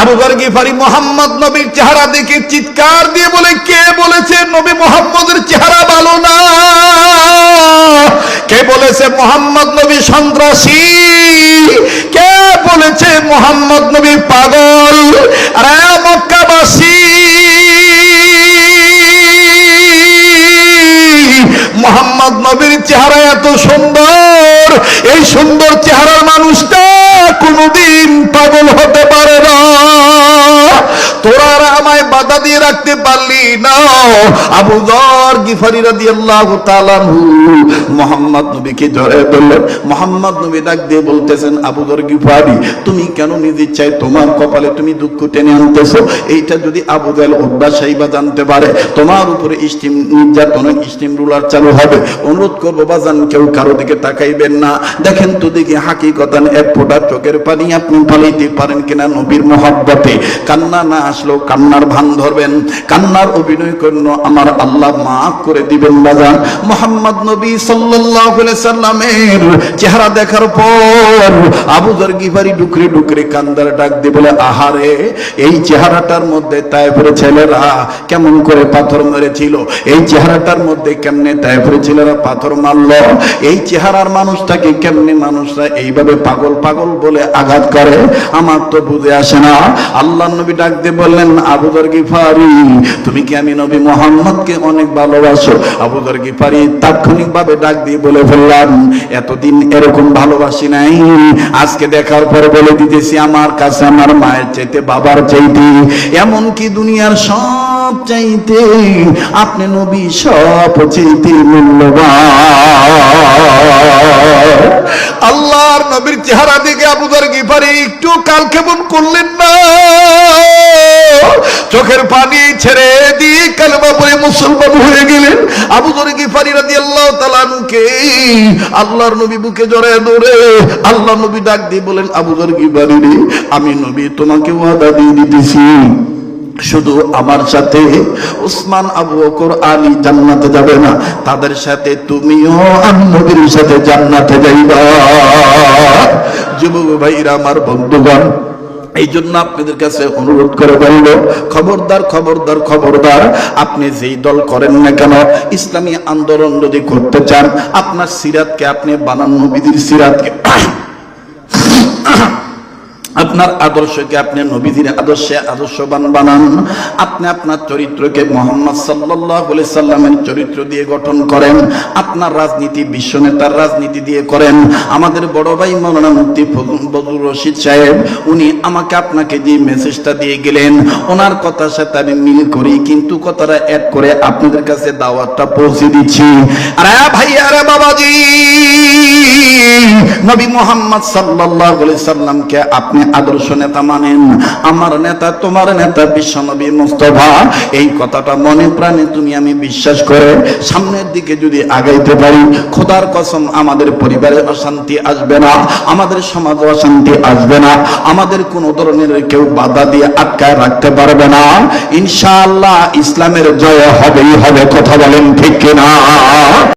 আবু বকর গিফারি মোহাম্মদ নবীর চেহারা দেখে চিৎকার দিয়ে বলে, কে বলেছে নবী মোহাম্মদের চেহারা ভালো না? কে বলেছে মোহাম্মদ নবী সন্ত্রাসী? কে বলেছে মোহাম্মদ নবী পাগল? আরে মক্কাবাসী। মোহাম্মদ নবীর চেহারা এত সুন্দর। এই সুন্দর চেহারার মানুষটা কোনোদিন পাগল হতে বাধা দিয়ে রাখতে পারলি না। আবু দর গিফারি রাদিয়াল্লাহু তাআলা মোহাম্মদ নবীকে জড়ায় ধরলেন। মোহাম্মদ নবী ডাক দিয়ে বলতেছেন, আবু দর গিফারি, তুমি কেন নিজে চাই তোমার কপালে তুমি দুঃখ টেনে আনতেছো? এইটা যদি আবু জাহেল উদ্বা সাইবা জানতে পারে, তোমার উপরে স্টিম নির্যাতন স্টিম রুলার চালু হবে। অনুরোধ করব, বাজান, কেউ কারও দিকে তাকাইবেন না। দেখেন তো দেখি হাকিকতান এক ফোঁটা চোখের পানি আপনি ফালাইতে পারেন কিনা নবীর মহাব্বতে। কান্না না আসলেও কান্নার ভান ধরবেন। কান্নার অভিনয় করল আমার আল্লাহ মাফ করে দিবেন, বাজান। মোহাম্মদ নবী সাল্লামের চেহারা দেখার পর আবু দর গিফারি ডুকরে ডুকরে কান্দার ডাক দিয়ে বলে, আহারে, এই চেহারাটার মধ্যে তাইফের ছেলেরা কেমন করে পাথর মেরেছিল? এই চেহারাটার মধ্যে কেমনে তাইফের ছেলেরা পাথর মারলো? এই চেহারার মানুষটাকে কেমনে মানুষরা এইভাবে পাগল পাগল বলে আঘাত করে? আমার তো বুঝে আসে না। আল্লাহ নবী ডাক দিয়ে বললেন আবুদর গিফারি তুমি কি আমি নবী মোহাম্মদকে অনেক ভালোবাসো? আবুদর গিফারি তাৎক্ষণিক ভাবে ডাক দিয়ে বলে ফেললাম, এতদিন এরকম ভালোবাসি নাই। আজকে দেখার পর বলে দিতেছি, আমার কাছে আমার মায়ের চাইতে, বাবার চাইতে। এমন কি দুনিয়ার সব চাইতে আপনি নবী সব চাইতে মূল্যবান। আল্লাহর নবীর চেহারা দেখে আবুদার গিফারি একটু কাল কেমন করলেন না। চোখের পানি ছেড়ে দিয়ে কালমা পরে মুসলমান হয়ে গেলেন। আবু আবুদর গিফারি রাদি আল্লাহ তালানুকে আল্লাহর নবী বুকে জড়ায় ধরে আল্লাহ নবী ডাক দিয়ে বলেন, আবু আবুদর গিফারি রে, আমি নবী তোমাকে ওয়াদা দিয়ে দিতেছি। শুধু আমার সাথে উসমান, আবু বকর, আলী জান্নাতে যাবে না। তাদের সাথে তুমিও আমি সাথে জান্নাতে যাইবা। যুবক ভাইরা, আমার বন্ধুগণ এই জন্য আপনাদের কাছে অনুরোধ করে বলল, খবরদার খবরদার খবরদার, আপনি যেই দল করেন না কেন, ইসলামী আন্দোলন যদি করতে চান, আপনার সিরাতকে আপনি বানান নবীদের সিরাতকে। আপনার আদর্শকে আপনি নবীদের আদর্শে আদর্শবান বানান। আপনি আপনার চরিত্রকে মোহাম্মদ সাল্লাহ সাল্লামের চরিত্র দিয়ে গঠন করেন। আপনার রাজনীতি বিশ্ব নেতার রাজনীতি দিয়ে করেন। আমাদের বড় ভাই মৌলানা মুফতি বদুর রশিদ সাহেব, উনি আমাকে আপনাকে যে মেসেজটা দিয়ে গেলেন, ওনার কথার সাথে আমি মিল করি, কিন্তু কথাটা অ্যাড করে আপনাদের কাছে দাওয়াতটা পৌঁছে দিচ্ছি। আরে ভাই আরে বাবাজি! নবী মোহাম্মদ সাল্লাল্লাহু আলাইহি সাল্লামকে আপনি আদর্শ নেতা মানেন। আমার নেতা, তোমার নেতা, বিশ্ব নবী মুস্তফা, এই কথাটা মনে প্রাণে তুমি আমি বিশ্বাস করে সামনের দিকে যদি আগাইতে পারি, খোদার কসম, আমাদের পরিবারে অশান্তি আসবে না, আমাদের সমাজে অশান্তি আসবে না, আমাদের কোন ধরনের কেউ বাধা দিয়ে আটকায় রাখতে পারবে না। ইনশাআল্লাহ ইসলামের জয় হবেই হবে, কথা বলেন ঠিক কিনা?